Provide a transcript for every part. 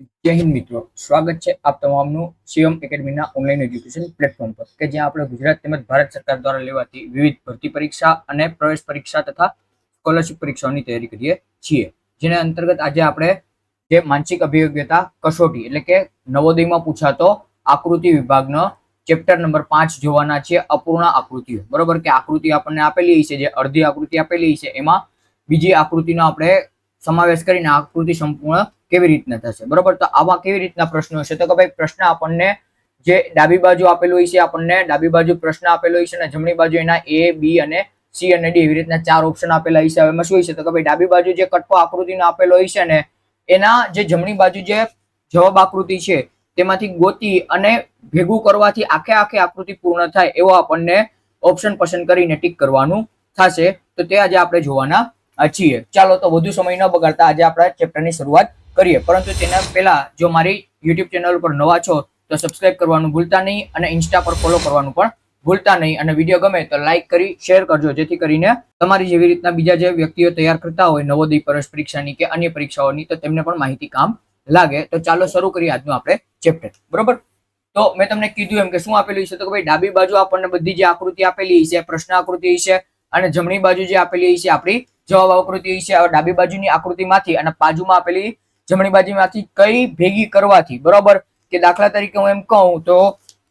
જય હિન્દ મિત્રો, સ્વાગત છે આપ તમામનું સીએમ એકેડમીના ઓનલાઈન એજ્યુકેશન પ્લેટફોર્મ પર કે જ્યાં આપણે ગુજરાત તેમજ ભારત સરકાર દ્વારા લેવાતી વિવિધ ભરતી પરીક્ષા અને પ્રવેશ પરીક્ષા તથા સ્કોલરશિપ પરીક્ષાઓની તૈયારી કરીએ છીએ. જેના અંતર્ગત આજે આપણે જે માનસિક અભિયોગ્યતા કસોટી એટલે કે નવોદયમાં પૂછાતો આકૃતિ વિભાગનો ચેપ્ટર નંબર પાંચ જોવાના છે અપૂર્ણ આકૃતિઓ. બરોબર કે આકૃતિ આપણને આપેલી છે, જે અડધી આકૃતિ આપેલી છે, એમાં બીજી આકૃતિનો આપણે સમાવેશ કરીને આકૃતિ સંપૂર્ણ કેવી રીતના થશે? બરોબર? તો આવા કેવી રીતના પ્રશ્નો હશે તો કે ભાઈ, પ્રશ્ન આપણને જે ડાબી બાજુ આપેલું હોય છે, આપણને ડાબી બાજુ પ્રશ્ન આપેલો હોય છે અને જમણી બાજુ એના એ, બી અને સી અને ડી એવી રીતના ચાર ઓપ્શન આપેલા હોય છે. એમાં શું હોય છે? તો કે ભાઈ, ડાબી બાજુ જે કટકો આકૃતિનો આપેલો હોય છે ને, એના જે જમણી બાજુ જે જવાબ આકૃતિ છે, તેમાંથી ગોતી અને ભેગું કરવાથી આખે આખે આકૃતિ પૂર્ણ થાય એવો આપણને ઓપ્શન પસંદ કરીને ટીક કરવાનું થશે. તો તે આજે આપણે જોવાના છીએ. ચાલો, તો વધુ સમય ન બગાડતા આજે આપણા ચેપ્ટરની શરૂઆત કરીએ. પરંતુ તેના પહેલા જો મારી યુટ્યુબ ચેનલ ઉપર નવા છો, તો સબસ્ક્રાઇબ કરવાનું ભૂલતા નહીં અને ઇન્સ્ટા પર ફોલો કરવાનું પણ ભૂલતા નહીં. અને વીડિયો ગમે તો લાઇક કરી શેર કરજો, જેથી કરીને તમારી જેવી રીતના બીજા જે વ્યક્તિઓ તૈયાર કરતા હોય, નવોદય પરસ પરીક્ષાની કે અન્ય પરીક્ષાઓની, તો તેમને પણ માહિતી કામ લાગે. તો ચાલો શરૂ કરીએ આજનું આપણે ચેપ્ટર બરોબર? તો મેં તમને કીધું એમ કે શું આપેલું છે? તો કે ભાઈ, ડાબી બાજુ આપણને બધી જે આકૃતિ આપેલી છે પ્રશ્ન આકૃતિ છે અને જમણી બાજુ જે આપેલી છે આપણી જવાબ આકૃતિ છે ડાબી બાજુની આકૃતિમાંથી અને બાજુમાં આપેલી જમણી બાજુમાંથી કઈ ભેગી કરવાથી, બરોબર? કે દાખલા તરીકે હું એમ કહું તો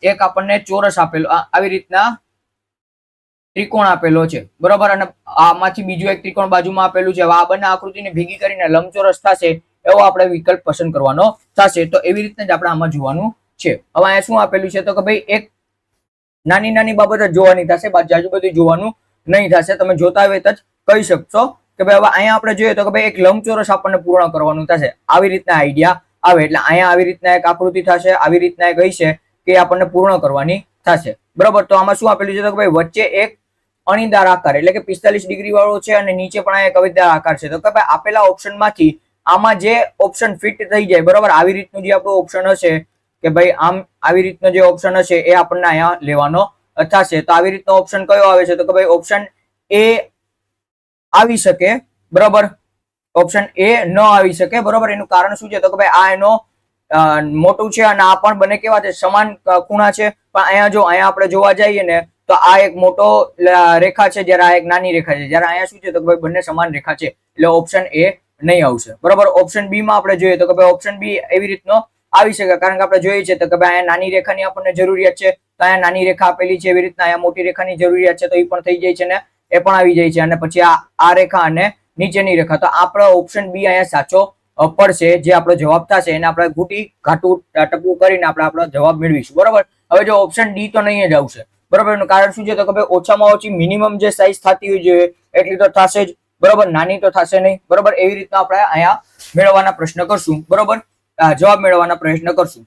એક આપણને ચોરસ આપેલો આવી રીતના ત્રિકોણ આપેલો છે, બરોબર? અને આમાંથી બીજું એક ત્રિકોણ બાજુમાં આપેલું છે. આ બંને આકૃતિને ભેગી કરીને લંબચોરસ થશે, એવો આપણે વિકલ્પ પસંદ કરવાનો થશે. તો એવી રીતના જ આપણે આમાં જોવાનું છે. હવે અહીંયા શું આપેલું છે તો કે ભાઈ એક નાની નાની બાબત જ જોવાની થશે બાજુ બધું જોવાનું નહીં થશે. તમે જોતા હોય તો જ કહી શકશો. કે ભાઈ હવે અહીંયા આપણે જોઈએ તો કે ભાઈ એક લંબચોરસ આપણને પૂર્ણ કરવાનું થશે. આવી રીતના આઈડિયા આવે એટલે અહીંયા આવી રીતના એક આકૃતિ થશે, આવી રીતના એક હશે કે આપણને પૂર્ણ કરવાની થશે. બરોબર? તો આમાં શું આપેલું છે તો કે ભાઈ વચ્ચે એક અણીદાર આકાર એટલે કે પિસ્તાલીસ ડિગ્રી વાળો છે અને નીચે પણ એક અવિદાર આકાર છે. તો કે ભાઈ આપેલા ઓપ્શનમાંથી આમાં જે ઓપ્શન ફિટ થઈ જાય, બરોબર? આવી રીતનું જે આપણું ઓપ્શન હશે કે ભાઈ આમ આવી રીતનો જે ઓપ્શન હશે એ આપણને અહીંયા લેવાનો થશે. તો આવી રીતનો ઓપ્શન કયો આવે છે? તો કે ભાઈ ઓપ્શન એ આવી શકે, બરોબર? ઓપ્શન એ ન આવી શકે, બરોબર? એનું કારણ શું છે? તો કે ભાઈ, આ એનો મોટું છે અને આ પણ બંને કેવા છે? સમાન ખૂણા છે. પણ અહીંયા જો, અહીંયા આપણે જોવા જઈએ ને, તો આ એક મોટો રેખા છે, જ્યારે આ એક નાની રેખા છે. જ્યારે અહીંયા શું છે? તો ભાઈ, બંને સમાન રેખા છે. એટલે ઓપ્શન એ નહીં આવશે. બરોબર? ઓપ્શન બી માં આપણે જોઈએ તો કે ભાઈ ઓપ્શન બી એવી રીતનો આવી શકે. કારણ કે આપણે જોઈએ છે તો કે ભાઈ, અહીંયા નાની રેખાની આપણને જરૂરિયાત છે. તો અહીંયા નાની રેખા આપેલી છે એવી રીતના, અહીંયા મોટી રેખાની જરૂરિયાત છે. તો એ પણ થઈ જાય છે ને. એ પણ આવી જાય છે. અને પછી આ આ રેખા અને નીચેની રેખા. તો આપણો ઓપ્શન બી અહીંયા સાચો પડશે. જે આપણો જવાબ થશે એને આપણે ઘૂંટી ઘાટું ટકવું કરીને આપણે આપણો જવાબ મેળવીશું. બરોબર? હવે જો ઓપ્શન ડી તો નહીં જ આવશે. બરોબર? એનું કારણ શું છે? તો કે ભાઈ ઓછામાં ઓછી મિનિમમ જે સાઈઝ થતી હોય જોઈએ એટલી તો થશે જ. બરોબર? નાની તો થશે નહીં. બરોબર? એવી રીતના આપણે અહીંયા મેળવવાના પ્રશ્ન કરશું. બરોબર? જવાબ મેળવવાના પ્રયત્ન કરશું.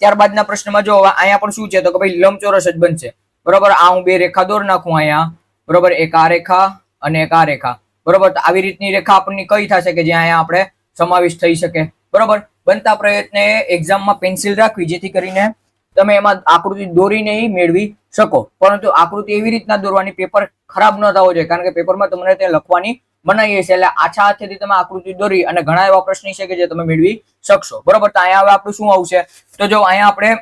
ત્યારબાદના પ્રશ્નમાં જો અહીંયા પણ શું છે? તો કે ભાઈ લંબચોરસ જ બનશે. બરોબર? આ હું બે રેખા દોર નાખું અહીંયા. બરોબર? એક આ રેખા અને એક આ રેખા બરોબર? તો આવી રીતની રેખા આપણને કઈ થશે કે જ્યાં અહીંયા આપણે સમાવેશ થઈ શકે? બરોબર? બનતા પ્રયત્ને એક્ઝામમાં પેન્સિલ રાખવી, જેથી કરીને તમે એમાં આકૃતિ દોરીને મેળવી શકો. પરંતુ આકૃતિ એવી રીતના દોરવાની પેપર ખરાબ ન થવો જોઈએ, કારણ કે પેપરમાં તમને તે લખવાની મનાઈ છે એટલે આછા હાથેથી તમે આકૃતિ દોરી અને ઘણા એવા પ્રશ્ન છે કે જે તમે મેળવી શકશો. બરોબર? તો અહીંયા હવે આપણું શું આવશે? તો જો અહીંયા આપણે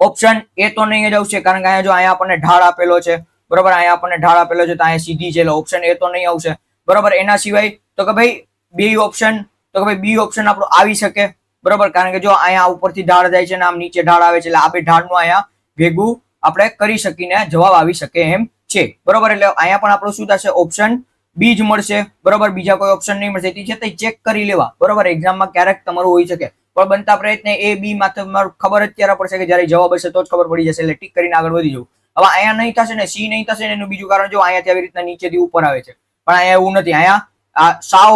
ઓપ્શન એ તો નહીં જ આવશે, કારણ કે અહીંયા જો અહીંયા આપણને ઢાળ આપેલો છે બરોબર? અહીંયા આપણને ઢાળ આપેલો છે તો અહીંયા સીધી છે, એટલે ઓપ્શન એ તો નહીં આવશે. બરોબર? એના સિવાય તો કે ભાઈ બે ઓપ્શન તો કે ભાઈ બી ઓપ્શન આપણું આવી શકે. બરોબર? કારણ કે જો અહીંયા ઉપરથી ઢાળ જાય છે ને આમ નીચે ઢાળ આવે છે, એટલે આ બે ઢાળનું અહીંયા ભેગું આપણે કરી શકીને જવાબ આવી શકે એમ છે. બરોબર? એટલે અહીંયા પણ આપણું શું થશે? ઓપ્શન બી જ મળશે. બરોબર? બીજા કોઈ ઓપ્શન નહીં મળશે. તે છતાં ચેક કરી લેવા. બરોબર? એક્ઝામમાં ક્યારેક તમારું હોઈ શકે. પણ બનતા પ્રયત્ન એ બી માં તમારું ખબર જ ત્યારે પડશે કે જ્યારે જવાબ હશે તો જ ખબર પડી જશે. એટલે ટીક કરીને આગળ વધી જવું. હવે અહીંયા નહીં થશે ને સી નહીં થશે ને એનું બીજું કારણ જો અહીંયાથી આવી રીતના નીચેથી ઉપર આવે છે. પણ અહીંયા એવું નથી. અહીંયા આ સાવ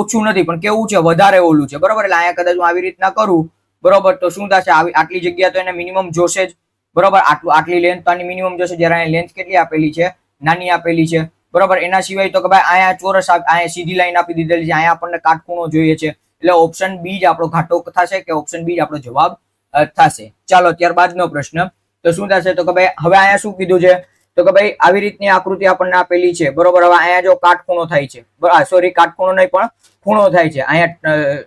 ઓછું નથી, પણ કેવું છે? વધારે ઓલું છે. બરોબર? એટલે અહીંયા કદાચ હું આવી રીતના કરું, બરોબર? તો શું થશે? આવી, આટલી જગ્યા તો એને મિનિમમ જોશે જ. બરોબર? આટલું, આટલી લેન્થ તો આની મિનિમમ જોશે જ્યારે અહીંયા લેન્થ કેટલી આપેલી છે? નાની આપેલી છે. બરોબર? એના સિવાય તો કે ભાઈ અહીંયા ચોરસ અહીંયા સીધી લાઈન આપી દીધેલી છે. અહીંયા આપણને કાટખૂણો જોઈએ છે. એટલે ઓપ્શન બી જ આપણો ઘાટો થશે કે ઓપ્શન બી જ આપણો જવાબ થશે. ચાલો, ત્યારબાદનો પ્રશ્ન. તો શું થશે? તો કે ભાઈ, હવે અહીંયા શું કીધું છે? તો કે ભાઈ, આવી રીતની આકૃતિ આપણને આપેલી છે. બરોબર, હવે અહીંયા જો કાટખૂણો થાય છે. સોરી કાટખૂણો નહીં, પણ ખૂણો થાય છે. અહીંયા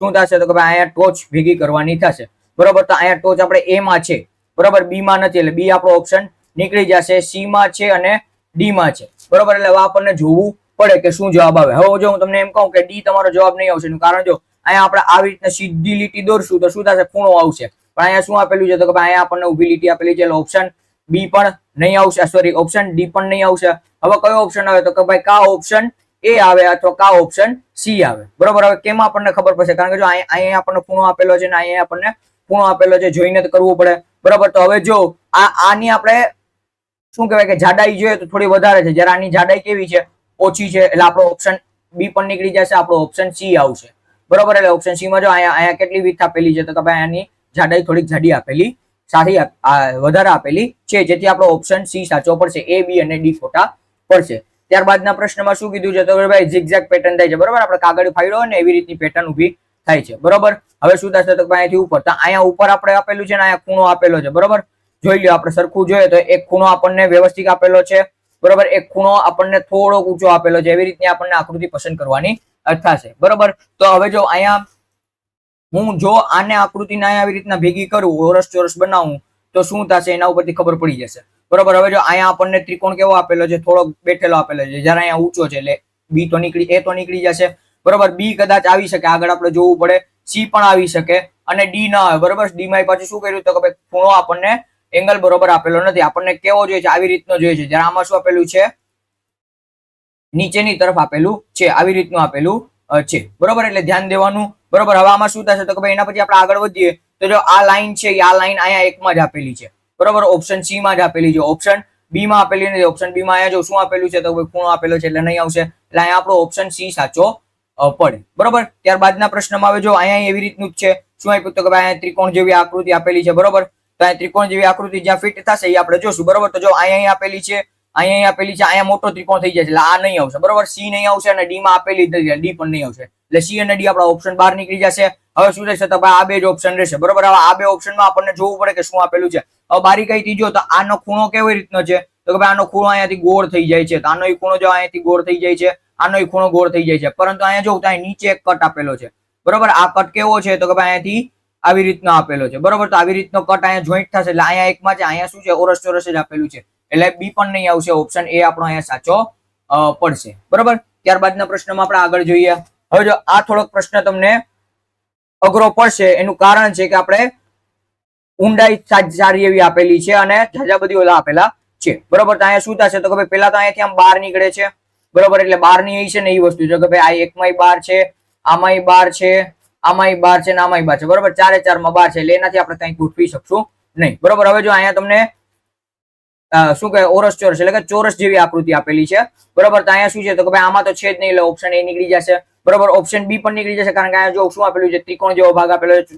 શું થશે? તો કે ભાઈ, અહીંયા ટોચ ભેગી કરવાની થશે. બરોબર, તો અહીંયા ટોચ આપણે એ માં છે. બરોબર બી માં નથી, એટલે બી આપણો ઓપ્શન નીકળી જશે. સી માં છે અને ડી માં છે. બરોબર, એટલે હવે આપણને જોવું પડે કે શું જવાબ આવે. હવે જો હું તમને એમ કહું કે ડી તમારો જવાબ નહીં આવશે કારણ જો, અહીંયા આપણે આવી રીતના સીધી લીટી દોરશું, તો શું થશે? ખૂણો આવશે. પણ અહીંયા શું આપેલું છે? તો કે અહીંયા આપણને ઊભી લીટી આપેલી છે, એટલે ઓપ્શન બી પણ નહીં આવશે. સોરી ઓપ્શન ડી પણ નહીં આવશે. હવે કયો ઓપ્શન આવે? તો કે ભાઈ કા ઓપ્શન એ આવે અથવા કા ઓપ્શન સી આવે? બરોબર? હવે કેમ આપણને ખબર પડશે? કારણ કે જો અહીં અહીંયા આપણને ખૂણો આપેલો છે ને અહીંયા આપણને ખૂણો આપેલો છે, જોઈને તો કરવું પડે. બરોબર? તો હવે જો આ આની આપણે શું કહેવાય કે જાડાઈ જોઈએ તો થોડી વધારે છે. જ્યારે આની જાડાઈ કેવી છે? ઓછી છે. એટલે આપણો ઓપ્શન બી પણ નીકળી જશે, આપણો ઓપ્શન સી આવશે. બરોબર? એટલે ઓપ્શન સી માં જો અહીંયા અહીંયા કેટલી વિથ આપેલી છે? તો કે ભાઈ આની જાડાઈ થોડીક જાડી આપેલી આપ- વધારે આપેલી છે, જેથી આપણો ઓપ્શન સી સાચો પડશે એ બી અને ડી ખોટા પડશે. ત્યારબાદના પ્રશ્નમાં શું કીધું? છે તો ભાઈ ઝિગઝેગ પેટર્ન થાય છે. બરોબર? આપણે કાગળ ફાડ્યો ને, એવી રીતની પેટર્ન ઊભી થાય છે. બરોબર? હવે શું થશે? તો અહીંયાથી ઉપર. તો અહીંયા ઉપર આપણે આપેલું છે ને, અહીંયા ખૂણો આપેલો છે. બરોબર? જોઈ લો આપણે સરખું જોઈએ તો એક ખૂણો આપણને વ્યવસ્થિત આપેલો છે. બરોબર? એક ખૂણો આપણને થોડો ઊંચો આપેલો છે. એવી રીતની આપણને આકૃતિ પસંદ કરવાની થશે. બરોબર? તો હવે જો અહીંયા હું જો આને આકૃતિને આવી રીતના ભેગી કરું ઓરસ ચોરસ બનાવું, તો શું થશે એના ઉપરથી ખબર પડી જશે. બરોબર? હવે જો અહીંયા આપણને ત્રિકોણ કેવો આપેલો છે, થોડોક બેઠેલો આપેલો છે, જ્યારે અહીંયા ઊંચો છે, એટલે બી તો નીકળી એ તો નીકળી જશે. બરોબર? બી કદાચ આવી શકે, આગળ આપણે જોવું પડે. સી પણ આવી શકે, અને ડી ના આવે, બરોબર? ડી માં પાછું શું કર્યું? તો કે ભાઈ, ખૂણો આપણને એંગલ બરોબર આપેલો નથી. આપણને કેવો જોઈએ છે? આવી રીતનો જોઈએ છે. જ્યારે આમાં શું આપેલું છે? નીચેની તરફ આપેલું છે. આવી રીતનું આપેલું છે. બરોબર? એટલે ધ્યાન દેવાનું. બરોબર? હવે આમાં શું થશે? તો ભાઈ એના પછી આપણે આગળ વધીએ. તો જો આ લાઈન છે આ લાઈન અહીંયા એકમાં જ આપેલી છે. બરોબર? ઓપ્શન સી માં જ આપેલી છે. ઓપ્શન બી માં આપેલી નથી. ઓપ્શન બી માં અહીંયા જો શું આપેલું છે? તો ભાઈ ખૂણો આપેલો છે એટલે નહીં આવશે. એટલે અહીંયા આપણો ઓપ્શન સી સાચો પડે બરોબર? ત્યારબાદના પ્રશ્નમાં હવે જો અહીંયા એવી રીતનું જ છે. શું આપ્યું? તો કે ભાઈ અહીંયા ત્રિકોણ જેવી આકૃતિ આપેલી છે. બરોબર? તો અહીંયા ત્રિકોણ જેવી આકૃતિ જ્યાં ફિટ થશે, એ આપણે જોશું. બરોબર? તો જો અહીંયા આપેલી છે, અહીંયા અહીં આપેલી છે, અહીંયા મોટો ત્રિકોણ થઈ જાય છે એટલે આ નહીં આવશે. બરોબર? સી નહીં આવશે અને ડી માં આપેલી જ નથી. ડી પણ નહીં આવશે. એટલે સી અને ડી આપણા ઓપ્શન બહાર નીકળી જશે. હવે શું રહેશે તો આ બે જ ઓપ્શન રહેશે. બરોબર? હવે આ બે ઓપ્શનમાં આપણને જોવું પડે કે શું આપેલું છે. હવે બારીકાઈથી જો તો આનો ખૂણો કેવી રીતનો છે? તો કે ભાઈ આનો ખૂણો અહીંયાથી ગોળ થઈ જાય છે. તો આનો ખૂણો જો અહીંયાથી ગોળ થઈ જાય છે, આનો ખૂણો ગોળ થઈ જાય છે. પરંતુ અહીંયા જો તો અહીં નીચે એક કટ આપેલો છે. બરોબર? આ કટ કેવો છે? તો કે ભાઈ અહીંયાથી આવી રીતનો આપેલો છે. બરોબર? તો આવી રીતનો કટ અહીંયા જોઈન્ટ થશે. એટલે અહીંયા એકમાં છે, અહીંયા શું છે? ઓરસ ચોરસ જ આપેલું છે. એટલે બી પણ નહીં આવશે. ઓપ્શન એ આપણો અહીંયા સાચો પડશે. બરોબર? ત્યારબાદના પ્રશ્નમાં આપણે આગળ જોઈએ. હવે જો આ થોડોક પ્રશ્ન તમને અઘરો પડશે, એનું કારણ છે કે આપણે ઊંડાઈ સારી એવી આપેલી છે અને ઝાઝા બધી ઓલા આપેલા છે. બરોબર, તો અહીંયા શું થશે? તો ભાઈ પેલા તો અહીંયાથી આમ બાર નીકળે છે. બરોબર, એટલે બારની છે ને એ વસ્તુ. છે કે ભાઈ આ એકમાંય બાર છે, આમાંય બાર છે, આમાંય બાર છે ને આમાંય બાર છે. બરોબર, ચારે ચારમાં બાર છે, એટલે એનાથી આપણે કંઈ ગોઠવી શકશું નહીં. બરોબર, હવે જો અહીંયા તમને શું કહે ઓરસ ચોરસ, એટલે કે ચોરસ જેવી આકૃતિ આપેલી છે. બરોબર, તો અહીંયા શું છે? તો કે ભાઈ આમાં તો છે જ નહીં, એટલે ઓપ્શન એ નીકળી જશે. બરોબર? ઓપ્શન બી પણ નીકળી જશે કારણ કે અહીંયા જો શું આપેલું છે? ત્રિકોણ જેવો ભાગ આપેલો છે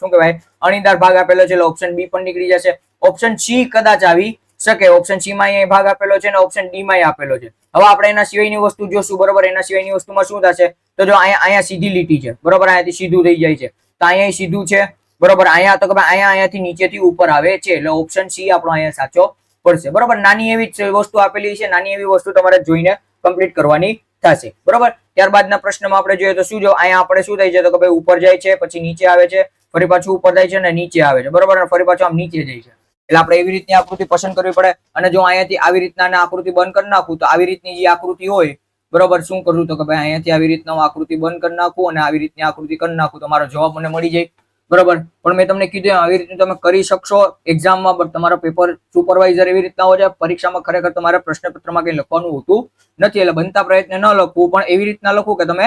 શું કહેવાય? અણીદાર ભાગ આપેલો છે, એટલે ઓપ્શન બી પણ નીકળી જશે. ઓપ્શન સી કદાચ આવી શકે. ઓપ્શન સી માં અહીંયા ભાગ આપેલો છે અને ઓપ્શન ડી માં આપેલો છે. હવે આપણે એના સિવાયની વસ્તુ જોશું, બરોબર? એના સિવાયની વસ્તુમાં શું થશે? તો જો અહીંયા અહીંયા સીધી લીટી છે, બરોબર? અહીંયાથી સીધું થઈ જાય છે. તો અહીંયા સીધું છે, બરોબર? અહીંયા તો કે અહીંયા, અહીંયાથી નીચેથી ઉપર આવે છે, એટલે ઓપ્શન સી આપણો અહીંયા સાચો પડશે. બરોબર? નાની એવી વસ્તુ આપેલી છે. નાની એવી વસ્તુ તમારે જોઈને કમ્પ્લીટ કરવાની થશે. બરોબર? ત્યારબાદના પ્રશ્નમાં આપણે જોઈએ તો શું જો અહીંયા આપણે શું થાય છે? તો ભાઈ ઉપર જાય છે, પછી નીચે આવે છે, ફરી પાછું ઉપર જાય છે અને નીચે આવે છે. બરોબર? ફરી પાછું આમ નીચે જાય છે. એટલે આપણે એવી રીતની આકૃતિ પસંદ કરવી પડે અને જો અહીંયાથી આવી રીતના આકૃતિ બંધ કરી નાખું, તો આવી રીતની જે આકૃતિ હોય, બરોબર? શું કરું? તો કે ભાઈ અહીંયાથી આવી રીતના આકૃતિ બંધ કરી નાખું અને આવી રીતની આકૃતિ કરી નાખું. તો મારો જવાબ મને મળી જાય. બરોબર? પણ મેં તમને કીધું આવી રીતનું તમે કરી શકશો એક્ઝામમાં પણ તમારો પેપર સુપરવાઇઝર એવી રીતના હોય છે, પરીક્ષામાં ખરેખર તમારે પ્રશ્નપત્રમાં કંઈ લખવાનું હોતું નથી. એટલે બનતા પ્રયત્ન ન લખવું, પણ એવી રીતના લખવું કે તમે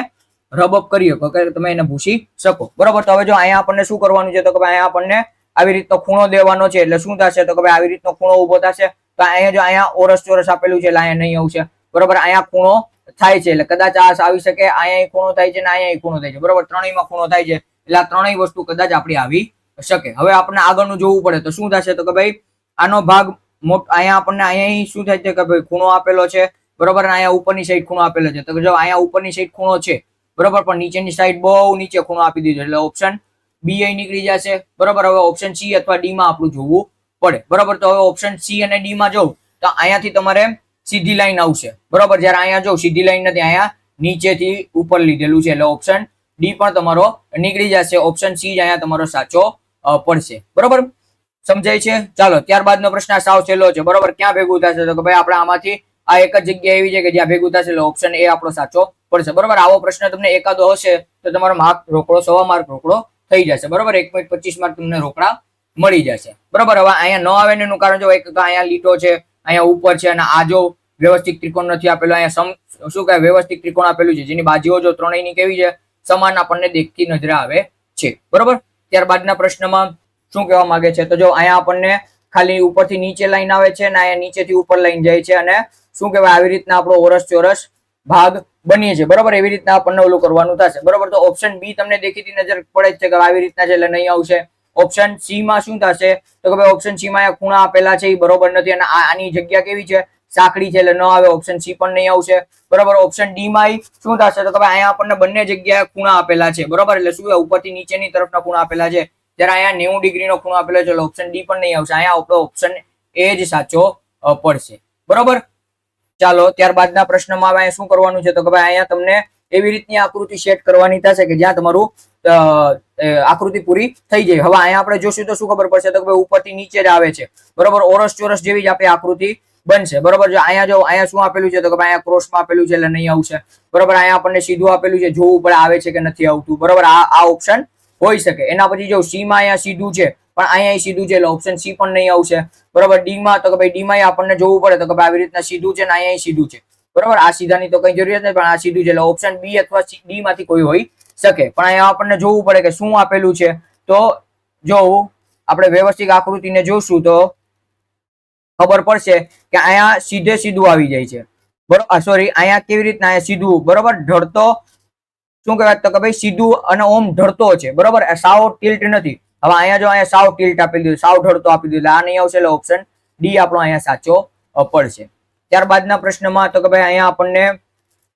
રબ કરી શકો, કે તમે એને ભૂસી શકો. બરાબર? તો હવે જો અહીંયા આપણને શું કરવાનું છે? તો કે અહીંયા આપણને આવી રીતનો ખૂણો દેવાનો છે, એટલે શું થશે? તો કે ભાઈ આવી રીતનો ખૂણો ઊભો થશે, તો અહીંયા જો અહીંયા ઓરસ ચોરસ આપેલું છે, એટલે અહીંયા નહીં આવશે. બરાબર? અહીંયા ખૂણો થાય છે, એટલે કદાચ આ આવી શકે, અહીંયા ખૂણો થાય છે ને અહીંયા ખૂણો થાય છે. બરાબર? ત્રણેયમાં ખૂણો થાય છે. એટલે આ ત્રણેય વસ્તુ કદાચ આપણી આવી શકે. હવે આપણને આગળનું જોવું પડે તો શું થશે તો કે ભાઈ, આનો ભાગ મોટો, અહીંયા આપણને અહીંયા શું થાય છે કે ભાઈ, ખૂણો આપેલો છે, બરોબર? અને અહીંયા ઉપરની સાઈડ ખૂણો આપેલો છે. તો જો અહીંયા ઉપરની સાઈડ ખૂણો છે, બરોબર? પણ નીચેની સાઈડ બહુ નીચે ખૂણો આપી દીધો. એટલે ઓપ્શન બી અહીં નીકળી જશે, બરોબર? હવે ઓપ્શન સી અથવા ડી માં આપણું જોવું પડે. બરોબર? તો હવે ઓપ્શન સી અને ડી માં જોઉં, તો અહીંયાથી તમારે સીધી લાઈન આવશે. બરોબર? જ્યારે અહીંયા જો સીધી લાઈન નથી. અહીંયા નીચેથી ઉપર લીધેલું છે. એટલે ઓપ્શન ડી પણ તમારો નીકળી જશે. ઓપ્શન સી જ અહીંયા તમારો સાચો પડશે. બરોબર? સમજાય છે? ચાલો, ત્યારબાદનો પ્રશ્ન સાવ છેલ્લો છે. બરોબર? ક્યાં ભેગું થશે? તો ભાઈ આપણે આમાંથી આ એક જ જગ્યા એવી છે કે જ્યાં ભેગું થશે એટલે ઓપ્શન એ આપણો સાચો પડશે. બરોબર? આવો પ્રશ્ન તમને એકાદો હશે તો તમારો માર્ક રોકડો સવા માર્ક રોકડો થઈ જશે. બરોબર? એક પોઈન્ટ પચીસ માર્ક તમને રોકડા મળી જશે. બરોબર? હવે અહીંયા ન આવે એનું કારણ જો એક અહીંયા લીટો છે, અહીંયા ઉપર છે અને આ જો વ્યવસ્થિત ત્રિકોણ નથી આપેલો. અહીંયા સમ, શું કહે વ્યવસ્થિત ત્રિકોણ આપેલું છે. જેની બાજુઓ જો ત્રણેયની કેવી છે? સમાન આપણને દેખતી નજરે આવે છે. બરોબર? ત્યારબાદના પ્રશ્નમાં શું કહેવા માંગે છે? તો જો અહીંયા આપણને ખાલી ઉપરથી નીચે લાઈન આવે છે અને અહીંયા નીચેથી ઉપર લાઈન જાય છે અને શું કહેવાય? આવી રીતના આપણો ઓરસ ચોરસ ભાગ બનીએ છે બરોબર? એવી રીતના આપણને ઓલું કરવાનું થશે. બરોબર? તો ઓપ્શન બી તમને દેખીતી નજર પડે જ છે કે આવી રીતના છે એટલે નહીં આવશે. ઓપ્શન સી માં શું થશે? તો કે ભાઈ ઓપ્શન સી માં ખૂણા આપેલા છે એ બરોબર નથી અને આની જગ્યા કેવી છે? સાંકડી છે એટલે ન આવે ઓપ્શન સી પણ નહીં આવશે. બરોબર ઓપ્શન ડી માં શું થશે? તો કે અહીંયા આપણને બંને જગ્યાએ ખૂણા આપેલા છે. બરોબર, એટલે શું ઉપરથી નીચેની તરફના ખૂણા આપેલા છે. જ્યારે અહીંયા નેવું ડિગ્રીનો ખૂણો આપેલો છે એટલે ઓપ્શન ડી પણ નહીં આવશે. અહીંયા આપણો ઓપ્શન એ જ સાચો પડશે. બરોબર? ચાલો, ત્યારબાદના પ્રશ્નમાં હવે શું કરવાનું છે? તો કે ભાઈ, અહીંયા તમને એવી રીતની આકૃતિ સેટ કરવાની થશે કે જ્યાં તમારું આકૃતિ પૂરી થઈ જાય. હવે અહીંયા આપણે જોશું તો શું ખબર પડશે? તો કે ભાઈ ઉપરથી નીચે જ આવે છે. બરોબર, ઓરસ ચોરસ જેવી જ આપણે આકૃતિ બનશે. બરોબર જો અહીંયા જો, અહીંયા શું આપેલું છે? તો કે ભાઈ અહીંયા ક્રોસમાં આપેલું છે એટલે નહીં આવશે. બરોબર, અહીંયા આપણને સીધું આપેલું છે, જોવું પડે આવે છે કે નથી આવતું. બરોબર, આ આ ઓપ્શન હોઈ શકે. એના પછી જો સીમાં અહીંયા સીધું છે, પણ અહીંયા સીધું છે એટલે ઓપ્શન સી પણ નહીં આવશે. બરોબર ડીમાં તો કે ભાઈ ડીમાં આપણને જોવું પડે તો કે ભાઈ આવી રીતના સીધું છે ને અહીંયા સીધું છે. બરોબર, આ સીધાની તો કઈ જરૂરિયાત નહીં પણ આ સીધું છે એટલે ઓપ્શન બી અથવા ડી માંથી કોઈ હોઈ શકે. પણ અહીંયા આપણને જોવું પડે કે શું આપેલું છે. તો જો આપણે વ્યવસ્થિત આકૃતિને જોશું તો ખબર પડશે કે અહીંયા સીધે સીધું આવી જાય છે. બરોબર સોરી અહીંયા કેવી રીતના અહીંયા સીધું, બરોબર? ઢળતો, શું કહેવાય તો કે ભાઈ સીધું અને ઓમ ઢળતો છે, બરોબર? સાવ ટિલ્ટ નથી. હવે અહીંયા જો અહીંયા સાવ ટિલ્ટ આપી દીધું, સાવ ઢળતો આપી દીધું આ નહીં આવશે એટલે ઓપ્શન ડી આપણો અહીંયા સાચો પડશે. ત્યારબાદના પ્રશ્નમાં તો કે ભાઈ અહીંયા આપણને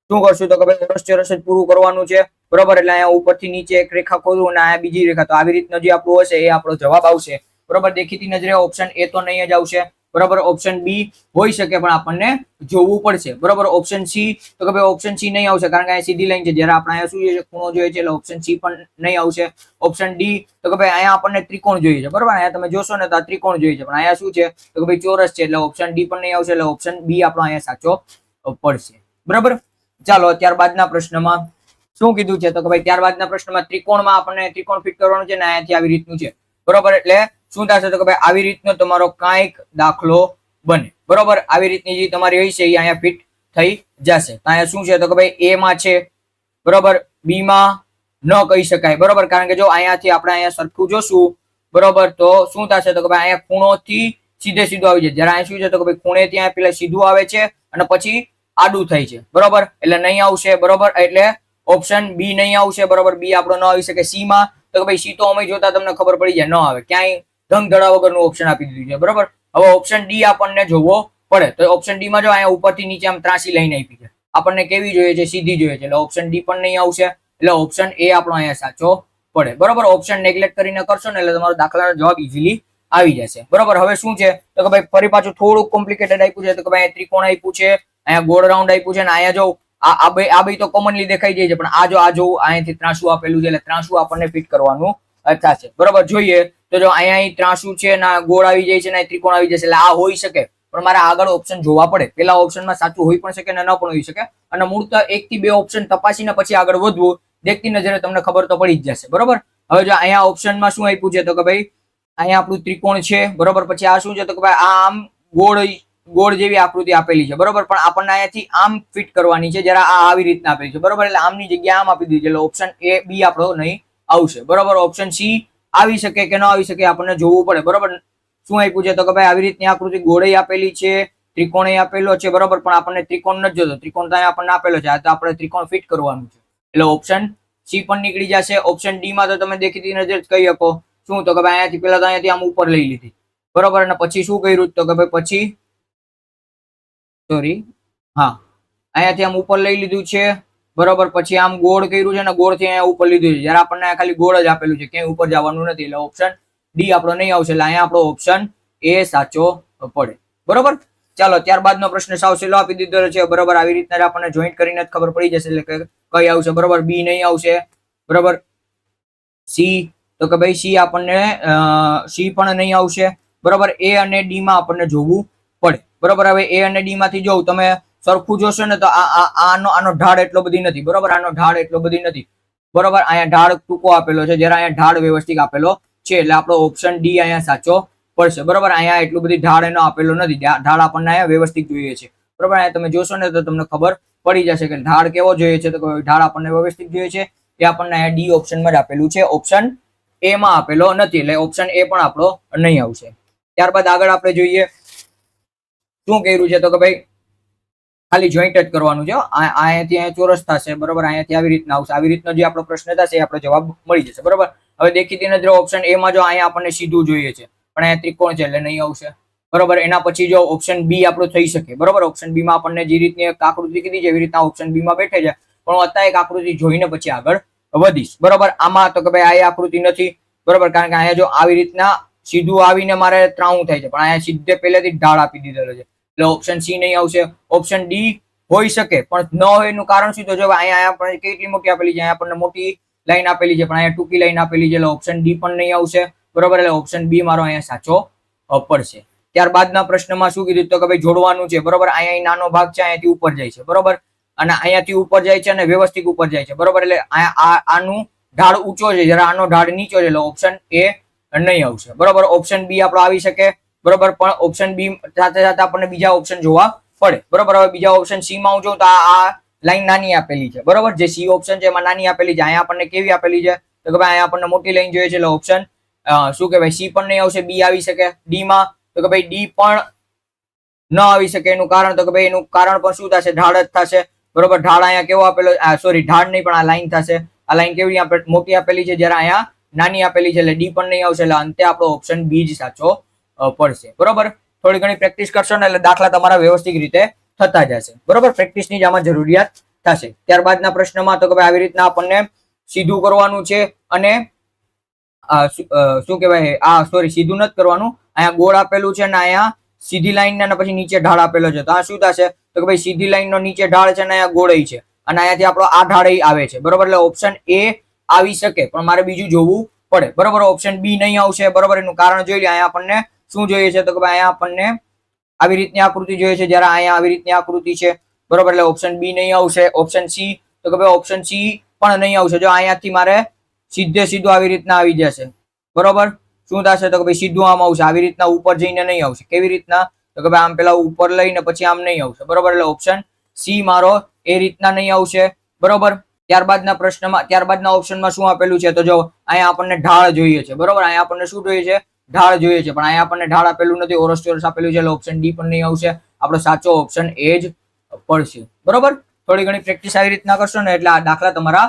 શું કરશું તો કે ભાઈ ચોરસ ચોરસ જ પૂરું કરવાનું છે, બરોબર? એટલે અહીંયા ઉપરથી નીચે એક રેખા ખોલું અને અહીંયા બીજી રેખા. તો આવી રીતનો જે આપણું હશે એ આપણો જવાબ આવશે. બરોબર? દેખીતી નજરે ઓપ્શન એ તો નહીં જ આવશે. બરોબર? ઓપ્શન બી હોઈ શકે પણ આપણને જોવું પડશે. બરોબર? ઓપ્શન સી તો કે ભાઈ ઓપ્શન સી નહીં આવશે, કારણ કે અહીંયા સીધી લાઈન છે. જ્યારે આપણે અહીંયા શું જોઈએ ખૂણો જોઈએ છે, એટલે ઓપ્શન સી પણ નહીં આવશે. ઓપ્શન ડી તો કે ભાઈ અહીંયા આપણને ત્રિકોણ જોઈએ છે. બરોબર? અહીંયા તમે જોશો ને તો આ ત્રિકોણ જોઈએ છે. પણ અહીંયા શું છે? તો કે ભાઈ ચોરસ છે, એટલે ઓપ્શન ડી પણ નહીં આવશે, એટલે ઓપ્શન બી આપણો અહીંયા સાચો પડશે. બરાબર? ચાલો, ત્યારબાદના પ્રશ્નમાં શું કીધું છે? તો કે ભાઈ ત્યારબાદના પ્રશ્નમાં ત્રિકોણમાં આપણને ત્રિકોણ ફિટ કરવાનું છે ને અહીંયાથી આવી રીતનું છે. બરોબર? એટલે શું થશે તો કે ભાઈ આવી રીતનો તમારો કાંઈક દાખલો બને. બરોબર? આવી રીતની જે તમારી હોય છે એ અહીંયા ફિટ થઈ જશે. અહીંયા શું છે તો કે ભાઈ એ માં છે. બરોબર? બી માં ન કહી શકાય. બરોબર? કારણ કે જો અહીંયાથી આપણે અહીંયા સરખું જોશું, બરોબર, તો શું થશે તો કે ભાઈ અહીંયા ખૂણોથી સીધે સીધું આવી જાય. જરા અહીંયા શું છે તો કે ભાઈ ખૂણે ત્યાં પેલા સીધું આવે છે અને પછી આડું થાય છે. બરોબર? એટલે નહીં આવશે. બરોબર? એટલે ઓપ્શન બી નહીં આવશે. બરોબર? બી આપણો ન આવી શકે. સી માં તો કે ભાઈ સી તો અમે જોતા તમને ખબર પડી જાય. ન આવે. ક્યાંય ધંગ ધડા વગરનું ઓપ્શન આપી દીધું છે, બરોબર? હવે ઓપ્શન ડી આપણને જોવો પડે. તો ઓપ્શન ડી માં જો અહીંયા ઉપરથી નીચે આમ ત્રાસી લાઈન આપી છે. આપણને કેવી જોઈએ છે? સીધી જોઈએ છે. એટલે ઓપ્શન ડી પણ નહીં આવશે. એટલે ઓપ્શન એ આપણો અહીંયા સાચો પડે. બરોબર? ઓપ્શન નેગ્લેક્ટ કરીને કરશો ને એટલે તમારો દાખલાનો જવાબ ઇઝીલી આવી જશે. બરોબર? હવે શું છે? તો કે ભાઈ ફરી પાછું થોડુંક કોમ્પ્લિકેટેડ આપ્યું છે. તો કે ભાઈ ત્રિકોણ આપ્યું છે. અહીંયા ગોળ રાઉન્ડ આપ્યું છે ને અહીંયા જો આ બે આ બે તો કોમનલી દેખાઈ જાય છે. પણ આ જો આ જો અહીંયાથી ત્રાસુ આપેલું છે એટલે ત્રાસુ આપણને ફિટ કરવાનું થશે. બરોબર? જોઈએ. તો જો અહીંયા ત્રાસુ છે ના ગોળ આવી જાય છે ને ત્રિકોણ આવી જશે, એટલે આ હોઈ શકે. પણ મારે આગળ ઓપ્શન જોવા પડે. પેલા ઓપ્શનમાં સાચું હોઈ પણ શકે ને ન પણ હોઈ શકે. અને મૂળ તો એક થી બે ઓપ્શન તપાસીને પછી આગળ વધવું, દેખતી નજરે તમને ખબર તો પડી જ જશે. બરોબર? હવે જો અહીંયા ઓપ્શનમાં શું આપ્યું છે? તો કે ભાઈ, અહીંયા આપણું ત્રિકોણ છે. બરોબર? પછી આ શું છે? તો કે ભાઈ, આ આમ ગોળ ગોળ જેવી આકૃતિ આપેલી છે. બરોબર? પણ આપણને અહીંયાથી આમ ફિટ કરવાની છે જરા આ આવી રીતના આપેલી છે. બરોબર? એટલે આમની જગ્યાએ આમ આપી દીધી એટલે ઓપ્શન એ બી આપણો નહીં આવશે. બરોબર? ઓપ્શન સી આવી શકે કે ન આવી શકે આપણને જોવું પડે, બરોબર? શું આપ્યું છે? તો કે ભાઈ આવી રીતની આકૃતિ ગોળે આપેલી છે ત્રિકોણ આપેલો છે, બરોબર? પણ આપણને ત્રિકોણ નથી જોતો. ત્રિકોણ તો અહીંયા આપણને આપેલો છે. આ તો આપણે ત્રિકોણ ફિટ કરવાનું છે. એટલે ઓપ્શન સી પણ નીકળી જશે. ઓપ્શન ડી માં તો તમે દેખીતી નજર જ કહી શકો. શું? તો કે ભાઈ અહીંયાથી પેલા તો અહીંયાથી આમ ઉપર લઈ લીધી. બરોબર? અને પછી શું કર્યું? તો કે ભાઈ પછી સોરી હા. અહીંયાથી આમ ઉપર લઈ લીધું છે. બરોબર, પછી આમ ગોળ કર્યું છે ને ગોળથી અહીંયા ઉપર લીધું છે. જ્યારે આપણને ખાલી ગોળ જ આપેલું છે. ક્યાંય ઉપર જવાનું નથી, એટલે ઓપ્શન ડી આપણો નહીં આવશે. એટલે અહીંયા આપણો ઓપ્શન એ સાચો પડે. બરોબર? ચાલો, ત્યારબાદનો પ્રશ્ન સાવ સહેલો આપી દીધો છે. બરોબર, આવી રીતના આપણને જોઈન્ટ કરીને જ ખબર પડી જશે એટલે કે કઈ આવશે. બરોબર બી નહીં આવશે. બરોબર? સી તો કે ભાઈ સી આપણને સી પણ નહીં આવશે. બરોબર? એ અને ડી માં આપણને જોવું પડે. બરોબર? હવે એ અને ડી માંથી જોઉં તમે સરખું જોશો ને તો આ આનો આનો ઢાળ એટલો બધી નથી, બરોબર? આનો ઢાળ એટલો બધી નથી. બરોબર? અહીંયા ઢાળ ટૂંકો આપેલો છે, જ્યારે અહીંયા ઢાળ વ્યવસ્થિત આપેલો છે, એટલે આપણો ઓપ્શન ડી અહીંયા સાચો પડશે. બરોબર? અહીંયા એટલું બધી ઢાળ એનો આપેલો નથી. ઢાળ આપણને અહીંયા વ્યવસ્થિત જોઈએ છે. બરોબર? અહીંયા તમે જોશો ને તો તમને ખબર પડી જશે કે ઢાળ કેવો જોઈએ છે, તો ઢાળ આપણને વ્યવસ્થિત જોઈએ છે. એ આપણને અહીંયા ડી ઓપ્શનમાં જ આપેલું છે. ઓપ્શન એ માં આપેલો નથી, એટલે ઓપ્શન એ પણ આપણો નહીં આવશે. ત્યારબાદ આગળ આપણે જોઈએ. શું કર્યું છે? તો કે ભાઈ ખાલી જોઈન્ટ જ કરવાનું છે અહીંયાથી અહીંયા ચોરસ થશે, બરોબર? અહીંયાથી આવી રીતના આવશે. આવી રીતનો જે આપણો પ્રશ્ન થશે એ આપણો જવાબ મળી જશે, બરોબર? હવે દેખીતી નજરે ઓપ્શન એ માં જો અહીંયા આપણને સીધું જોઈએ છે, પણ અહીંયા ત્રિકોણ છે એટલે નહીં આવશે, બરોબર? એના પછી જો ઓપ્શન બી આપણો થઈ શકે, બરોબર? ઓપ્શન બી માં આપણને જે રીતની એક આકૃતિ કીધી છે, એવી રીતના ઓપ્શન બી માં બેઠે છે, પણ હું અત્યારે એક આકૃતિ જોઈને પછી આગળ વધીશ, બરોબર? આમાં તો કે ભાઈ આ આકૃતિ નથી, બરોબર? કારણ કે અહીંયા જો આવી રીતના સીધું આવીને મારે ત્રાવું થાય છે, પણ અહીંયા સીધે પહેલેથી ઢાળ આપી દીધેલો છે. એટલે ઓપ્શન સી નહીં આવશે. ઓપ્શન ડી હોઈ શકે, પણ ન હોય એનું કારણ શું? તો જો અહીંયા આપણને કેટલી મોટી આપેલી છે? અહીંયા આપણને મોટી લાઈન આપેલી છે, પણ અહીંયા ટૂંકી લાઈન આપેલી છે, એટલે ઓપ્શન ડી પણ નહીં આવશે. બરોબર? એટલે ઓપ્શન બી મારો અહીંયા સાચો પડશે ત્યારબાદના પ્રશ્નમાં શું કીધું? તો કે ભાઈ જોડવાનું છે, બરોબર? અહીંયા અહીં નાનો ભાગ છે, અહીંયાથી ઉપર જાય છે, બરોબર? અને અહીંયાથી ઉપર જાય છે અને વ્યવસ્થિત ઉપર જાય છે, બરોબર? એટલે આનું ઢાળ ઊંચો છે, જરા આનો ઢાળ નીચો છે, એટલે ઓપ્શન એ નહીં આવશે, બરોબર? ઓપ્શન બી આપણો આવી શકે. બરોબર? પણ ઓપ્શન બી સાથે સાથે આપણને બીજા ઓપ્શન જોવા પડે. બરોબર? હવે બીજા ઓપ્શન સી માં હું જોઉં તો આ લાઈન નાની આપેલી છે. બરોબર? જે સી ઓપ્શન છે એમાં નાની આપેલી છે. અહીંયા આપણને કેવી આપેલી છે? તો કે ભાઈ અહીંયા આપણને મોટી લાઈન જોઈએ છે એટલે ઓપ્શન શું કહેવાય? સી પણ નહીં આવશે બી આવી શકે. ડી માં, તો કે ભાઈ ડી પણ ન આવી શકે એનું કારણ, તો કે ભાઈ એનું કારણ પણ શું થશે? ઢાળ જ થશે. બરોબર? ઢાળ અહીંયા કેવો આપેલો સોરી ઢાળ નહીં, પણ આ લાઈન થશે. આ લાઈન કેવી આપે- મોટી આપેલી છે? જ્યારે અહીંયા નાની આપેલી છે એટલે ડી પણ નહીં આવશે. એટલે અંતે આપણો ઓપ્શન બી જ સાચો પડશે. બરોબર? થોડી ઘણી પ્રેક્ટિસ કરશો ને એટલે દાખલા તમારા વ્યવસ્થિત રીતે થતા જશે. બરોબર? પ્રેક્ટિસની જ આમાં જરૂરિયાત થશે. ત્યારબાદના પ્રશ્નમાં તો કે ભાઈ આવી રીતના આપણને સીધું કરવાનું છે અને શું કહેવાય? આ સોરી સીધું નથી કરવાનું. અહીંયા ગોળ આપેલું છે ને અહીંયા સીધી લાઈન ને પછી નીચે ઢાળ આપેલો છે. તો આ શું થશે? તો કે ભાઈ સીધી લાઈન નો નીચે ઢાળ છે ને અહીંયા ગોળ છે. અને અહીંયાથી આપણો આ ઢાળ આવે છે. બરોબર? એટલે ઓપ્શન એ આવી શકે. પણ મારે બીજું જોવું પડે. બરોબર? ઓપ્શન બી નહીં આવશે. બરોબર? એનું કારણ જોઈ લે. અહીંયા આપણને શું જોઈએ છે? તો કે ભાઈ અહીંયા આપણને આવી રીતની આકૃતિ જોઈએ છે. જ્યારે અહીંયા આવી રીતની આકૃતિ છે, બરોબર? એટલે ઓપ્શન બી નહીં આવશે. ઓપ્શન સી તો કે ભાઈ ઓપ્શન સી પણ નહીં આવશે. જો અહીંયાથી મારે સીધે સીધું આવી રીતના આવી જશે. બરોબર? શું થશે? તો કે ભાઈ સીધું આમ આવશે. આવી રીતના ઉપર જઈને નહીં આવશે. કેવી રીતના? તો કે ભાઈ આમ પેલા ઉપર લઈને પછી આમ નહીં આવશે. બરોબર? એટલે ઓપ્શન સી મારો એ રીતના નહીં આવશે. બરોબર? ત્યારબાદના પ્રશ્નમાં, ત્યારબાદના ઓપ્શનમાં શું આપેલું છે? તો જો અહીંયા આપણને ઢાળ જોઈએ છે. બરોબર? અહીંયા આપણને શું જોઈએ છે? ઢાળ જોઈએ છે. પણ અહીંયા આપણને ઢાળ આપેલું નથી ઓરસ આપેલું છે, એટલે ઓપ્શન ડી પણ નહીં આવશે. આપણો સાચો ઓપ્શન એ જ પડશે. બરોબર? થોડી ઘણી પ્રેક્ટિસ આવી રીતના કરશો ને, એટલે આ દાખલા તમારા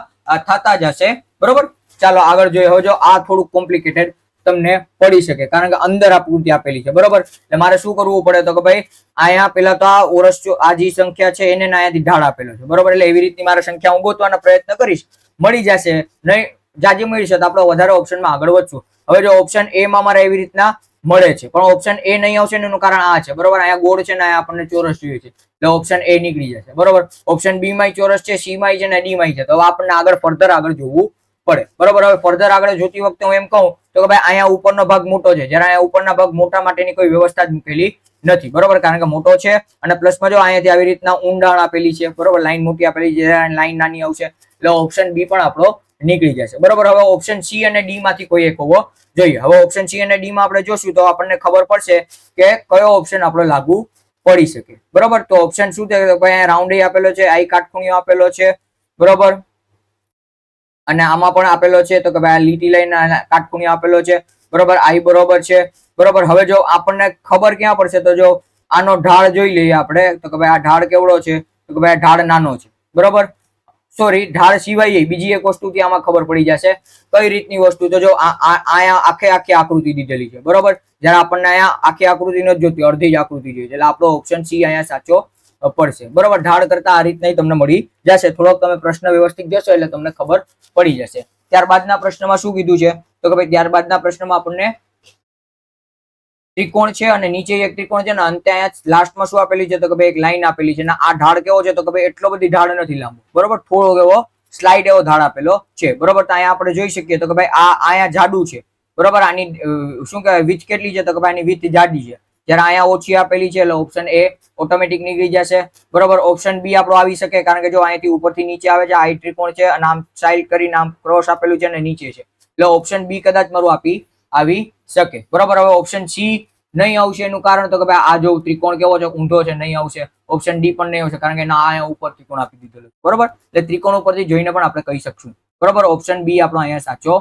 થતા જશે. બરોબર? ચાલો આગળ જોઈએ. હવે જો આ થોડુંક કોમ્પ્લિકેટેડ તમને પડી શકે, કારણ કે અંદર આકૃતિ આપેલી છે. બરોબર? એટલે મારે શું કરવું પડે તો કે ભાઈ, અહીંયા પેલા તો આ ઓરસ આ જે સંખ્યા છે, એને અહીંયાથી ઢાળ આપેલો છે. બરોબર? એટલે એવી રીતની મારે સંખ્યા હું ગોતવાનો પ્રયત્ન કરીશ. મળી જશે. નહીં, જાજી મળી છે તો આપણે વધારે ઓપ્શનમાં આગળ વધશું. હવે જો ઓપ્શન એ માં મારે એવી રીતના મળે છે. પણ ઓપ્શન એ નહીં આવશે એનું કારણ આ છે. બરોબર? અહીંયા ગોળ છે ને અહીંયા આપણને ચોરસ જોઈએ છે. એટલે ઓપ્શન એ નીકળી જશે. બરોબર? ઓપ્શન બી માં ચોરસ છે સી માં છે ને ડી માં છે. તો આપણને આગળ ફર્ધર આગળ જોવું પડે. બરોબર? હવે ફર્ધર આગળ જોતી વખતે હું એમ કહું, તો કે ભાઈ અહીંયા ઉપરનો ભાગ મોટો છે. જ્યારે અહીંયા ઉપરના ભાગ મોટા માટેની કોઈ વ્યવસ્થા જ મૂકેલી નથી. બરોબર? કારણ કે મોટો છે અને પ્લસમાં જો અહીંયાથી આવી રીતના ઊંડાણ આપેલી છે. બરોબર? લાઈન મોટી આપેલી છે. લાઈન નાની આવશે. એટલે ઓપ્શન બી પણ આપણો નીકળી જશે. બરોબર, હવે ઓપ્શન સી અને ડી માંથી કોઈ એક હોવો જોઈએ. હવે ઓપ્શન સી અને ડી માં આપણે જોશું તો આપણને ખબર પડશે કે કયો ઓપ્શન આપણો લાગુ પડી શકે. બરોબર, તો ઓપ્શન શું છે? ભાઈ રાઉન્ડ આપેલો છે આઈ કાટખૂણીઓ આપેલો છે. બરોબર? અને આમાં પણ આપેલો છે, તો કે ભાઈ આ લીટી લઈને કાટખૂણીઓ આપેલો છે. બરોબર આઈ બરોબર છે. બરોબર, હવે જો આપણને ખબર ક્યાં પડશે? તો જો આનો ઢાળ જોઈ લઈએ આપણે, તો કે ભાઈ આ ઢાળ કેવડો છે? તો કે ભાઈ ઢાળ નાનો છે. બરોબર? સોરી ઢાળ સિવાય બીજી એક વસ્તુ આમાં ખબર પડી જશે. કઈ રીતની વસ્તુ? તો જો અહીંયા આખે આખી આકૃતિ દીધેલી છે. બરોબર? જ્યારે આપણને અહીંયા આખી આકૃતિ નથી જોતી, અડધી જ આકૃતિ જોઈએ એટલે આપણો ઓપ્શન સી અહીંયા સાચો પડશે. બરોબર? ઢાળ કરતા આ રીતના તમને મળી જશે. થોડોક તમે પ્રશ્ન વ્યવસ્થિત જશો એટલે તમને ખબર પડી જશે. ત્યારબાદના પ્રશ્નમાં શું કીધું છે? તો કે ભાઈ, ત્યારબાદના પ્રશ્નમાં આપણને ત્રિકોણ છે અને નીચે એક ત્રિકોણ છે ને અંતે અહીંયા લાસ્ટમાં શું આપેલી છે તો કે ભાઈ એક લાઈન આપેલી છે અને આ ઢાળ કેવો છે તો કે ભાઈ એટલો બધી ઢાળ નથી લાંબો. બરોબર? થોડો એવો સ્લાઇડ એવો ઢાળ આપેલો છે. બરોબર? તો અહીંયા આપણે જોઈ શકીએ તો કે ભાઈ આ અહીંયા જાડું છે. બરોબર? આની શું કહેવાય? વિથ કેટલી છે તો કે ભાઈ આની વિથ જાડી છે. જ્યારે અહીંયા ઓછી આપેલી છે એટલે ઓપ્શન એ ઓટોમેટિક નીકળી જશે. બરોબર? ઓપ્શન બી આપણો આવી શકે કારણ કે જો અહીંથી ઉપરથી નીચે આવે છે, આ ત્રિકોણ છે અને આમ સાઈડ કરીને આમ ક્રોસ આપેલું છે અને નીચે છે. એટલે ઓપ્શન બી કદાચ મારું આપી આવી શકે. બરોબર, હવે ઓપ્શન સી નહીં આવશે એનું કારણ તો કે ભાઈ આ જો ત્રિકોણ કેવો છે, ઊંધો છે, નહીં આવશે. ઓપ્શન ડી પણ નહીં આવશે, કારણ કે ના અહીંયા ઉપર ત્રિકોણ આપી દીધેલું બરાબર? એટલે ત્રિકોણ ઉપરથી જોઈને પણ આપણે કહી શકશું. બરોબર? ઓપ્શન બી આપણો અહીંયા સાચો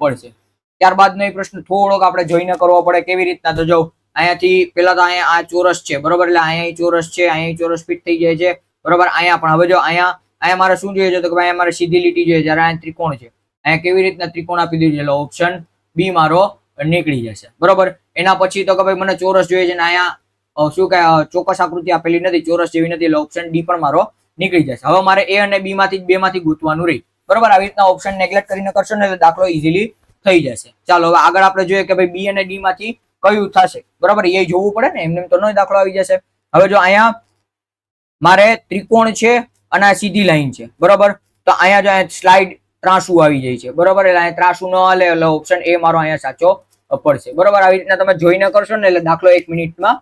પડશે. ત્યારબાદનો એ પ્રશ્ન થોડોક આપણે જોઈને કરવો પડે કેવી રીતના. તો જો અહીંયાથી પેલા તો અહીંયા આ ચોરસ છે, બરોબર? એટલે અહીંયા ચોરસ છે અહીંયા ચોરસ ફિટ થઈ જાય છે. બરોબર? અહીંયા પણ. હવે જો અહીંયા અહીંયા મારે શું જોઈએ છે તો કે ભાઈ અહીંયા મારે સીધી લીટી જોઈએ જ્યારે અહીંયા ત્રિકોણ છે. અહીંયા કેવી રીતના ત્રિકોણ આપી દીધું છે? એટલે ઓપ્શન બી મારો નીકળી જશે. બરોબર? એના પછી તો કે ભાઈ મને ચોરસ જોઈએ છે ને અહીંયા શું કહે ચોક્કસ આકૃતિ આપેલી નથી, ચોરસ જેવી નથી, એટલે ઓપ્શન ડી પણ મારો નીકળી જશે. હવે મારે એ અને બી માંથી બે માંથી ગૂંથવાનું રહી. બરોબર? આવી રીતના ઓપ્શન નેગ્લેક્ટ કરીને કરશો ને એટલે દાખલો ઇઝીલી થઈ જશે. ચાલો, હવે આગળ આપણે જોઈએ કે ભાઈ બી અને ડી માંથી કયું થશે. બરોબર? એ જોવું પડે ને, એમને તો નો દાખલો આવી જશે. હવે જો અહીંયા મારે ત્રિકોણ છે અને આ સીધી લાઈન છે. બરોબર? તો અહીંયા જો અહીંયા સ્લાઇડ ત્રાસુ આવી જાય છે. બરોબર? એટલે અહીંયા ત્રાસુ ન હાલે, એટલે ઓપ્શન એ મારો અહીંયા સાચો પડશે. બરોબર? આવી રીતના તમે જોઈને કરશો ને, એટલે દાખલો એક મિનિટમાં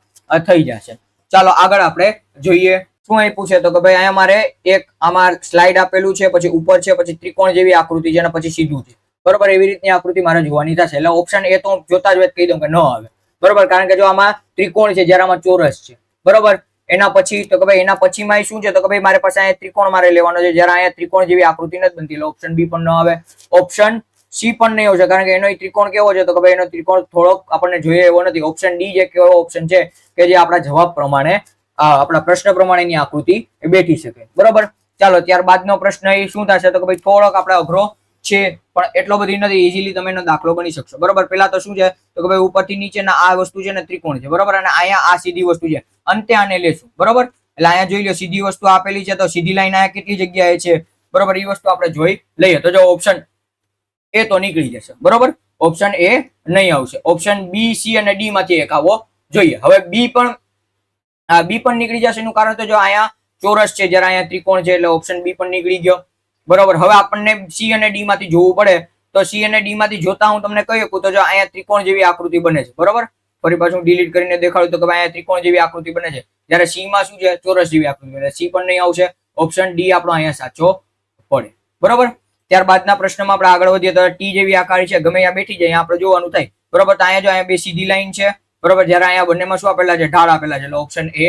થઈ જશે. ચાલો, આગળ આપણે જોઈએ. શું આપ્યું છે? તો કે ભાઈ, અહીંયા મારે એક આમાં સ્લાઇડ આપેલું છે, પછી ઉપર છે, પછી ત્રિકોણ જેવી આકૃતિ છે, અને પછી સીધું છે. બરોબર? એવી રીતની આકૃતિ મારે જોવાની થશે. એટલે ઓપ્શન એ તો જોતા જ કહી દઉં કે ન આવે. બરોબર? કારણ કે જો આમાં ત્રિકોણ છે, જ્યારે આમાં ચોરસ છે. બરોબર? એના પછી તો કે ભાઈ એના પછીમાં શું છે? તો કે ભાઈ મારે પાસે અહીંયા ત્રિકોણ મારે લેવાનો છે. જ્યારે અહીંયા ત્રિકોણ જેવી આકૃતિ નથી બનતી ઓપ્શન બી પણ ન આવે. ઓપ્શન સી પણ નહીં આવશે, કારણ કે એનો ત્રિકોણ કેવો છે? તો કે ભાઈ એનો ત્રિકોણ થોડોક આપણને જોઈએ એવો નથી. ઓપ્શન ડી જે કેવો ઓપ્શન છે કે જે આપણા જવાબ પ્રમાણે આપણા પ્રશ્ન પ્રમાણેની આકૃતિ બેઠી શકે. બરોબર? ચાલો, ત્યારબાદનો પ્રશ્ન એ શું થશે? તો કે ભાઈ થોડોક આપણે અઘરો છે, પણ એટલો બધી નથી ઇઝીલી તમે એનો દાખલો બની શકશો. બરોબર? પેલા તો શું છે, તો કે ભાઈ ઉપરથી નીચેના આ વસ્તુ છે ને ત્રિકોણ છે. બરોબર? અને અહીંયા આ સીધી વસ્તુ છે. અંતે આને લેશું. બરોબર? એટલે અહીંયા જોઈ લો, સીધી વસ્તુ આપેલી છે, તો સીધી લાઈન અહીંયા કેટલી જગ્યાએ છે? બરોબર? એ વસ્તુ આપણે જોઈ લઈએ. તો જો ઓપ્શન એ તો નીકળી જશે. બરોબર? ઓપ્શન એ નહીં આવશે. ઓપ્શન બી સી અને ડી માંથી એક આવો. જોઈએ. હવે બી પણ આ બી પણ નીકળી જશે. એનું કારણ તો જો અહીંયા ચોરસ છે જરા અહીંયા ત્રિકોણ છે, એટલે ઓપ્શન બી પણ નીકળી ગયો. બરોબર. હવે આપણને સી અને ડી માંથી જોવું પડે તો સી અને ડી માંથી જોતા હું તમને કહી શકું તો જો અહીંયા ત્રિકોણ જેવી આકૃતિ બને છે. બરોબર? ફરી પાછું ડિલીટ કરીને દેખાડું તો કે અહીંયા ત્રિકોણ જેવી આકૃતિ બને છે. જ્યારે સી માં શું છે? ચોરસ જેવી આકૃતિ બને સી પણ નહીં આવશે. ઓપ્શન ડી આપણો અહીંયા સાચો પડે. બરોબર? ત્યારબાદના પ્રશ્નમાં આપણે આગળ વધીએ તો ટી જેવી આકારી છે. ગમે ત્યાં બેઠી જાય, અહીંયા આપણે જોવાનું થાય. બરોબર? તો અહીંયા જો અહીંયા બે સીધી લાઈન છે. બરોબર? જ્યારે અહીંયા બંનેમાં શું આપેલા છે? ઢાળ આપેલા છે. એટલે ઓપ્શન એ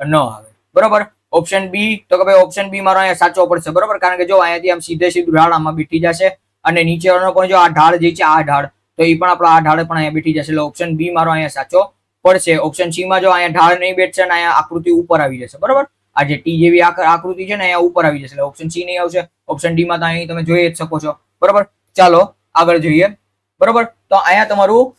ન આવે. બરોબર? ઓપ્શન બી તો કે ભાઈ ઓપ્શન બી મારો અહીંયા સાચો પડશે, બરોબર? કારણ કે જો અહીંયાથી આમ સીધે સીધું ઢાળ આમાં જશે અને નીચેનો પણ જો આ ઢાળ જે છે આ ઢાળ, તો એ પણ આપણો આ ઢાળ પણ અહીંયા બેઠી જશે. એટલે ઓપ્શન બી મારો અહીંયા સાચો પડશે. ઓપ્શન સી માં જો અહીંયા ઢાળ નહીં બેઠશે અને અહીંયા આકૃતિ ઉપર આવી જશે, બરોબર? આ જે ટી જેવી આક- આકૃતિ છે ને અહીંયા ઉપર આવી જશે. એટલે ઓપ્શન સી નહીં આવશે. ઓપ્શન ડી માં તો અહીં તમે જોઈ જ શકો છો. બરોબર? ચાલો, આગળ જોઈએ. બરોબર? તો અહીંયા તમારું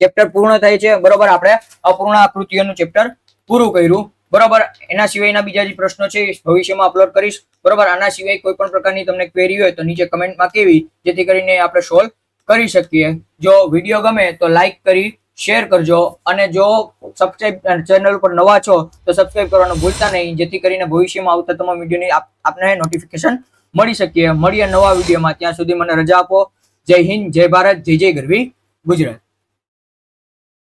ચેપ્ટર પૂર્ણ થાય છે. બરોબર? આપણે અપૂર્ણ આકૃતિઓનું ચેપ્ટર પૂરું કર્યું. બરોબર? એના સિવાયના બીજા જે પ્રશ્નો છે ભવિષ્યમાં અપલોડ કરીશ. બરોબર? આના સિવાય કોઈ પણ પ્રકારની તમને ક્વેરી હોય તો નીચે કમેન્ટમાં કેવી, જેથી કરીને આપણે સોલ્વ કરી શકીએ. જો વીડિયો ગમે તો લાઈક કરી શેર કરજો. અને જો સબસ્ક્રાઈબ ચેનલ ઉપર નવા છો, તો સબસ્ક્રાઈબ કરવાનું ભૂલતા નહીં, જેથી કરીને ભવિષ્યમાં આવતા તમામ વિડીયોની આપને નોટિફિકેશન મળી શકીએ. મળીએ નવા વિડીયોમાં ત્યાં સુધી મને રજા આપો. જય હિન્દ, જય ભારત, જય જય ગરવી ગુજરાત.